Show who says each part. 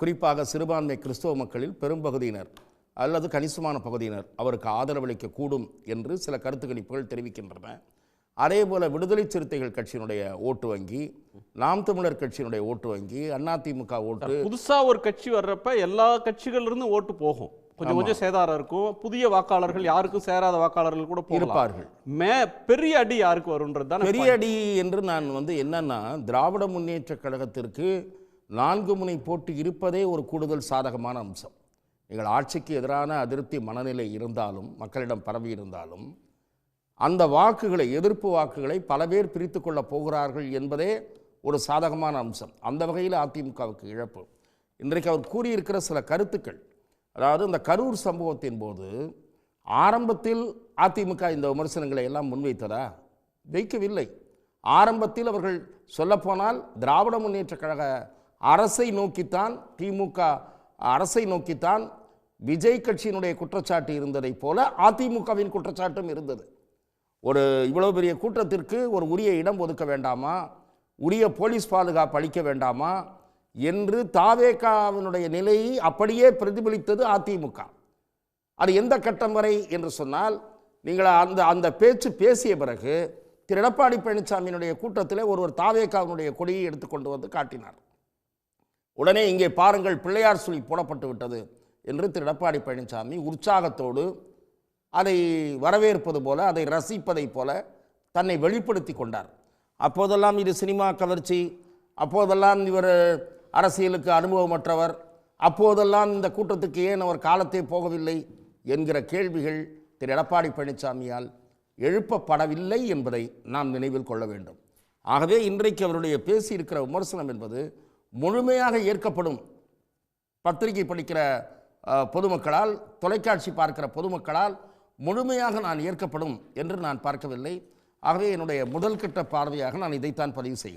Speaker 1: குறிப்பாக சிறுபான்மை கிறிஸ்தவ மக்களில் பெரும்பகுதியினர் அல்லது கணிசமான பகுதியினர் அவருக்கு ஆதரவளிக்க கூடும் என்று சில கருத்து கணிப்புகள் தெரிவிக்கின்றன. அதே போல விடுதலை சிறுத்தைகள் கட்சியினுடைய ஓட்டு வங்கி நாம் தமிழர் கட்சியினுடைய ஓட்டு வங்கி அதிமுக ஓட்டு
Speaker 2: புதுசா ஒரு கட்சி வர்றப்ப எல்லா கட்சிகள்ல இருந்து ஓட்டு போகும். கொஞ்சம் கொஞ்சம் சேதாரம் இருக்கும். புதிய வாக்காளர்கள் யாருக்கும் சேராத வாக்காளர்கள் கூட
Speaker 1: இருப்பார்கள்.
Speaker 2: மே பெரிய அடி யாருக்கு வரும்ன்றது தான்
Speaker 1: பெரிய அடி என்று நான் வந்து என்னன்னா திராவிட முன்னேற்ற கழகத்திற்கு நான்கு முனை போட்டி இருப்பதே ஒரு கூடுதல் சாதகமான அம்சம். எங்கள் ஆட்சிக்கு எதிரான அதிருப்தி மனநிலை இருந்தாலும் மக்களிடம் பரவி இருந்தாலும் அந்த வாக்குகளை எதிர்ப்பு வாக்குகளை பல பேர் பிரித்து கொள்ளப் போகிறார்கள் என்பதே ஒரு சாதகமான அம்சம். அந்த வகையில் அதிமுகவுக்கு இழப்பு. இன்றைக்கு அவர் கூறியிருக்கிற சில கருத்துக்கள். அதாவது இந்த கரூர் சம்பவத்தின் போது ஆரம்பத்தில் அதிமுக இந்த விமர்சனங்களை எல்லாம் முன்வைத்ததா? வைக்கவில்லை. ஆரம்பத்தில் அவர்கள் சொல்லப்போனால் திராவிட முன்னேற்றக் கழக அரசை நோக்கித்தான் திமுக அரசை நோக்கித்தான் விஜய் கட்சியினுடைய குற்றச்சாட்டு இருந்ததைப் போல அதிமுகவின் குற்றச்சாட்டும் இருந்தது. ஒரு இவ்வளோ பெரிய கூட்டத்திற்கு ஒரு உரிய இடம் ஒதுக்க வேண்டாமா? உரிய போலீஸ் பாதுகாப்பு அளிக்க வேண்டாமா? என்று தாவேகாவினுடைய நிலையை அப்படியே பிரதிபலித்தது அதிமுக. அது எந்த கட்டம் வரை என்று சொன்னால் நீங்கள் அந்த அந்த பேச்சு பேசிய பிறகு திரு எடப்பாடி பழனிசாமியினுடைய கூட்டத்தில் ஒருவர் தாவேகாவினுடைய கொடியை எடுத்துக்கொண்டு வந்து காட்டினார். உடனே இங்கே பாருங்கள் பிள்ளையார் சுழி போடப்பட்டு விட்டது என்று திரு எடப்பாடி பழனிசாமி உற்சாகத்தோடு அதை வரவேற்பது போல அதை ரசிப்பதைப் போல தன்னை வெளிப்படுத்தி கொண்டார். அப்போதெல்லாம் இது சினிமா கவர்ச்சி அப்போதெல்லாம் இவர் அரசியலுக்கு அனுபவமற்றவர் அப்போதெல்லாம் இந்த கூட்டத்துக்கு ஏன் அவர் காலத்தே போகவில்லை என்கிற கேள்விகள் திரு எடப்பாடி பழனிசாமியால் எழுப்பப்படவில்லை என்பதை நாம் நினைவில் கொள்ள வேண்டும். ஆகவே இன்றைக்கு அவருடைய பேசியிருக்கிற விமர்சனம் என்பது முழுமையாக ஏற்கப்படும். பத்திரிகை படிக்கிற பொதுமக்களால் தொலைக்காட்சி பார்க்கிற பொதுமக்களால் முழுமையாக நான் ஏற்கப்படும் என்று நான் பார்க்கவில்லை. ஆகவே என்னுடைய முதல் கட்ட பார்வையாக நான் இதைத்தான் பதிவு செய்கிறேன்.